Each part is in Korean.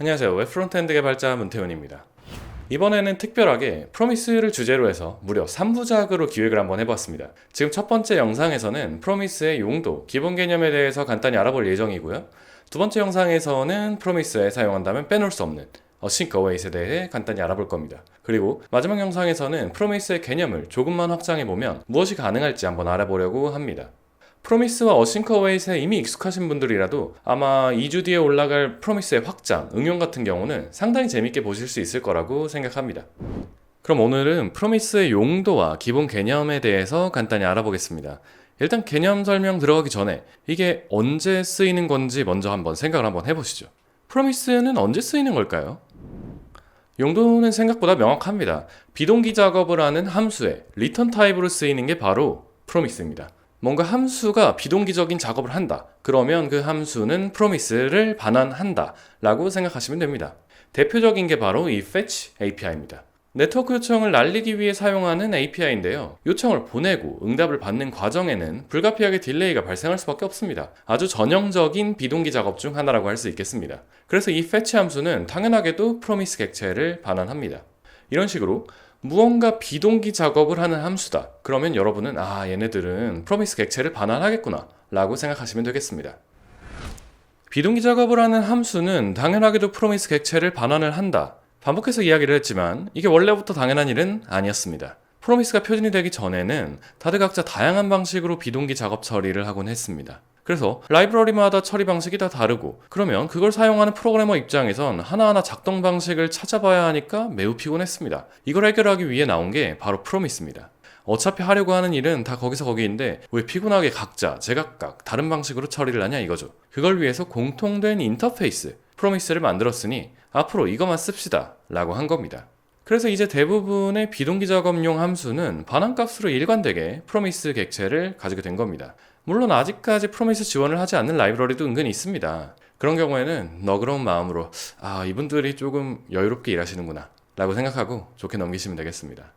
안녕하세요. 웹 프론트엔드 개발자 문태훈입니다. 이번에는 특별하게 프로미스를 주제로 해서 무려 3부작으로 기획을 한번 해봤습니다. 지금 첫 번째 영상에서는 프로미스의 용도, 기본 개념에 대해서 간단히 알아볼 예정이고요. 두 번째 영상에서는 프로미스에 사용한다면 빼놓을 수 없는 어싱크 어웨이스에 대해 간단히 알아볼 겁니다. 그리고 마지막 영상에서는 프로미스의 개념을 조금만 확장해 보면 무엇이 가능할지 한번 알아보려고 합니다. 프로미스와 어싱크 어웨이스에 이미 익숙하신 분들이라도 아마 2주 뒤에 올라갈 프로미스의 확장, 응용 같은 경우는 상당히 재밌게 보실 수 있을 거라고 생각합니다. 그럼 오늘은 프로미스의 용도와 기본 개념에 대해서 간단히 알아보겠습니다. 일단 개념 설명 들어가기 전에 이게 언제 쓰이는 건지 먼저 한번 생각을 한번 해보시죠. 프로미스는 언제 쓰이는 걸까요? 용도는 생각보다 명확합니다. 비동기 작업을 하는 함수에 리턴 타입으로 쓰이는 게 바로 프로미스입니다. 뭔가 함수가 비동기적인 작업을 한다. 그러면 그 함수는 프로미스를 반환한다. 라고 생각하시면 됩니다. 대표적인 게 바로 이 fetch API입니다. 네트워크 요청을 날리기 위해 사용하는 API인데요. 요청을 보내고 응답을 받는 과정에는 불가피하게 딜레이가 발생할 수밖에 없습니다. 아주 전형적인 비동기 작업 중 하나라고 할 수 있겠습니다. 그래서 이 fetch 함수는 당연하게도 프로미스 객체를 반환합니다. 이런 식으로 무언가 비동기 작업을 하는 함수다. 그러면 여러분은 아 얘네들은 프로미스 객체를 반환하겠구나 라고 생각하시면 되겠습니다. 비동기 작업을 하는 함수는 당연하게도 프로미스 객체를 반환을 한다. 반복해서 이야기를 했지만 이게 원래부터 당연한 일은 아니었습니다. 프로미스가 표준이 되기 전에는 다들 각자 다양한 방식으로 비동기 작업 처리를 하곤 했습니다. 그래서 라이브러리마다 처리 방식이 다 다르고 그러면 그걸 사용하는 프로그래머 입장에선 하나하나 작동 방식을 찾아봐야 하니까 매우 피곤했습니다. 이걸 해결하기 위해 나온 게 바로 프로미스입니다. 어차피 하려고 하는 일은 다 거기서 거기인데 왜 피곤하게 각자 제각각 다른 방식으로 처리를 하냐 이거죠. 그걸 위해서 공통된 인터페이스 프로미스를 만들었으니 앞으로 이것만 씁시다 라고 한 겁니다. 그래서 이제 대부분의 비동기 작업용 함수는 반환값으로 일관되게 프로미스 객체를 가지게 된 겁니다. 물론 아직까지 프로미스 지원을 하지 않는 라이브러리도 은근히 있습니다. 그런 경우에는 너그러운 마음으로 아 이분들이 조금 여유롭게 일하시는구나 라고 생각하고 좋게 넘기시면 되겠습니다.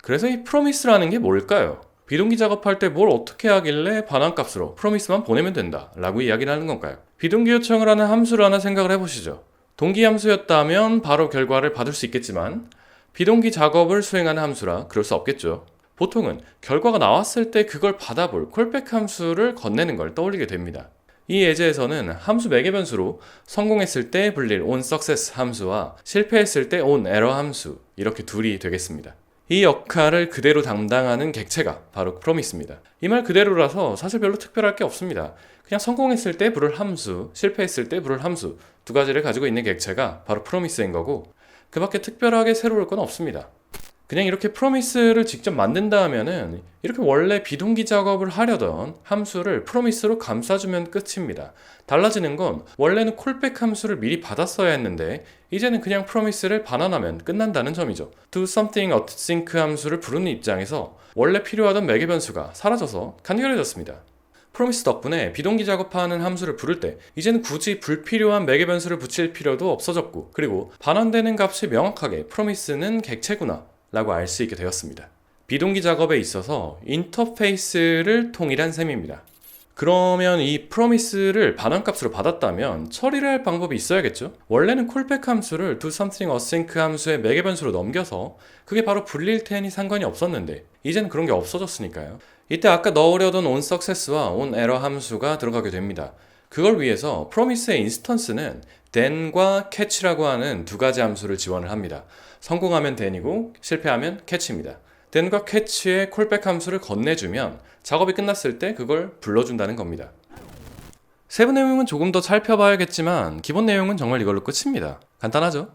그래서 이 프로미스라는 게 뭘까요? 비동기 작업할 때 뭘 어떻게 하길래 반환값으로 프로미스만 보내면 된다 라고 이야기를 하는 건가요? 비동기 요청을 하는 함수를 하나 생각을 해보시죠. 동기 함수였다면 바로 결과를 받을 수 있겠지만 비동기 작업을 수행하는 함수라 그럴 수 없겠죠. 보통은 결과가 나왔을 때 그걸 받아볼 콜백 함수를 건네는 걸 떠올리게 됩니다. 이 예제에서는 함수 매개 변수로 성공했을 때 불릴 onSuccess 함수와 실패했을 때 onError 함수 이렇게 둘이 되겠습니다. 이 역할을 그대로 담당하는 객체가 바로 프로미스입니다. 이 말 그대로라서 사실 별로 특별할 게 없습니다. 그냥 성공했을 때 부를 함수, 실패했을 때 부를 함수 두 가지를 가지고 있는 객체가 바로 프로미스인 거고 그 밖에 특별하게 새로울 건 없습니다. 그냥 이렇게 프로미스를 직접 만든다 하면은 이렇게 원래 비동기 작업을 하려던 함수를 프로미스로 감싸주면 끝입니다. 달라지는 건 원래는 콜백 함수를 미리 받았어야 했는데 이제는 그냥 프로미스를 반환하면 끝난다는 점이죠. do something async 함수를 부르는 입장에서 원래 필요하던 매개 변수가 사라져서 간결해졌습니다. 프로미스 덕분에 비동기 작업하는 함수를 부를 때 이제는 굳이 불필요한 매개 변수를 붙일 필요도 없어졌고 그리고 반환되는 값이 명확하게 프로미스는 객체구나 라고 알 수 있게 되었습니다. 비동기 작업에 있어서 인터페이스를 통일한 셈입니다. 그러면 이 프로미스를 반환값으로 받았다면 처리를 할 방법이 있어야겠죠? 원래는 콜백 함수를 do something async 함수의 매개 변수로 넘겨서 그게 바로 불릴 테니 상관이 없었는데 이제는 그런 게 없어졌으니까요. 이때 아까 넣으려던 onSuccess와 onError 함수가 들어가게 됩니다. 그걸 위해서 프로미스의 인스턴스는 then과 catch라고 하는 두 가지 함수를 지원을 합니다. 성공하면 then이고 실패하면 catch입니다. then과 catch의 콜백 함수를 건네주면 작업이 끝났을 때 그걸 불러준다는 겁니다. 세부 내용은 조금 더 살펴봐야겠지만 기본 내용은 정말 이걸로 끝입니다. 간단하죠?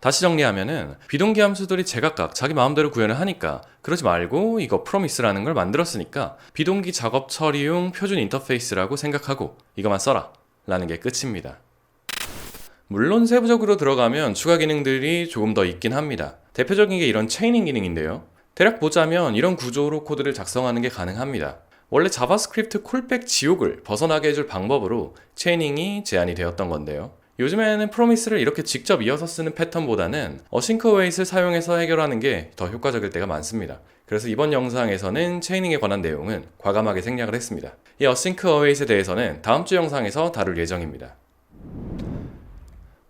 다시 정리하면은 비동기 함수들이 제각각 자기 마음대로 구현을 하니까 그러지 말고 이거 프로미스라는 걸 만들었으니까 비동기 작업 처리용 표준 인터페이스라고 생각하고 이것만 써라 라는 게 끝입니다. 물론 세부적으로 들어가면 추가 기능들이 조금 더 있긴 합니다. 대표적인 게 이런 체이닝 기능인데요. 대략 보자면 이런 구조로 코드를 작성하는 게 가능합니다. 원래 자바스크립트 콜백 지옥을 벗어나게 해줄 방법으로 체이닝이 제안이 되었던 건데요. 요즘에는 프로미스를 이렇게 직접 이어서 쓰는 패턴보다는 어싱크 웨이트를 사용해서 해결하는 게 더 효과적일 때가 많습니다. 그래서 이번 영상에서는 체이닝에 관한 내용은 과감하게 생략을 했습니다. 이 어싱크 어웨이트에 대해서는 다음 주 영상에서 다룰 예정입니다.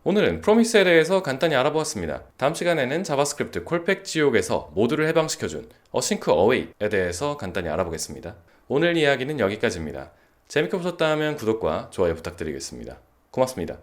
오늘은 프로미스에 대해서 간단히 알아보았습니다. 다음 시간에는 자바스크립트 콜팩 지옥에서 모두를 해방시켜준 어싱크 어웨이에 대해서 간단히 알아보겠습니다. 오늘 이야기는 여기까지입니다. 재밌게 보셨다면 구독과 좋아요 부탁드리겠습니다. 고맙습니다.